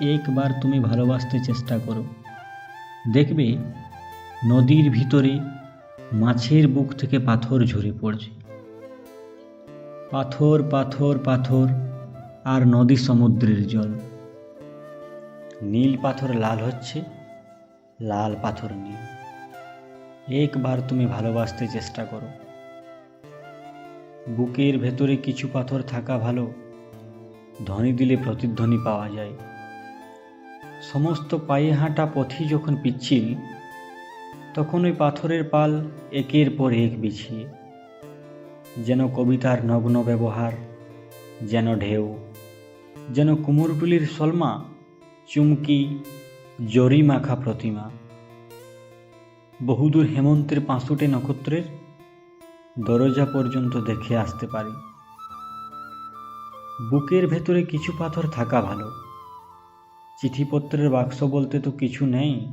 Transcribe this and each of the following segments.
একবার তুমি ভালোবাসতে চেষ্টা করো। দেখবে নদীর ভিতরে মাছের বুক থেকে পাথর ঝরে পড়ছে। পাথর পাথর পাথর আর নদী সমুদ্রের জল। নীল পাথর লাল হচ্ছে, লাল পাথর নীল। একবার তুমি ভালোবাসতে চেষ্টা করো। বুকের ভেতরে কিছু পাথর থাকা ভালো ধ্বনি দিলে প্রতিধ্বনি পাওয়া যায়। সমস্ত পায়ে হাঁটা পথই যখন পিচ্ছিল, তখন ওই পাথরের পাল একের পর এক বিছিয়ে যেন কবিতার নগ্ন ব্যবহার, যেন ঢেউ, যেন কুমোরটুলির সলমা, চুমকি জরি মাখা প্রতিমা। বহুদূর হেমন্তের পাঁচুটে নক্ষত্রের দরজা পর্যন্ত দেখে আসতে পারি। বুকের ভেতরে কিছু পাথর থাকা ভালো। চিঠিপত্রের বাক্স বলতে তো কিছু নেই।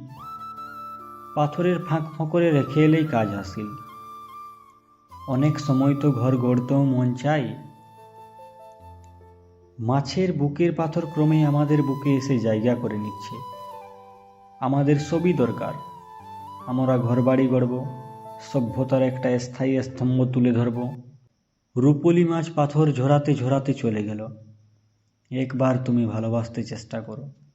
পাথরের ফাঁক ফোঁকরে রেখে এলেই কাজ হাসিল। অনেক সময় তো ঘর গড়তেও মন চাই। মাছের বুকের পাথর ক্রমেই আমাদের বুকে এসে জায়গা করে নিচ্ছে। আমাদের সবই দরকার। আমরা ঘরবাড়ি গড়ব, সভ্যতার একটা স্থায়ী স্তম্ভ তুলে ধরব। রূপলি মাছ পাথর ঝরাতে ঝরাতে চলে গেল। একবার তুমি ভালোবাসতে চেষ্টা করো।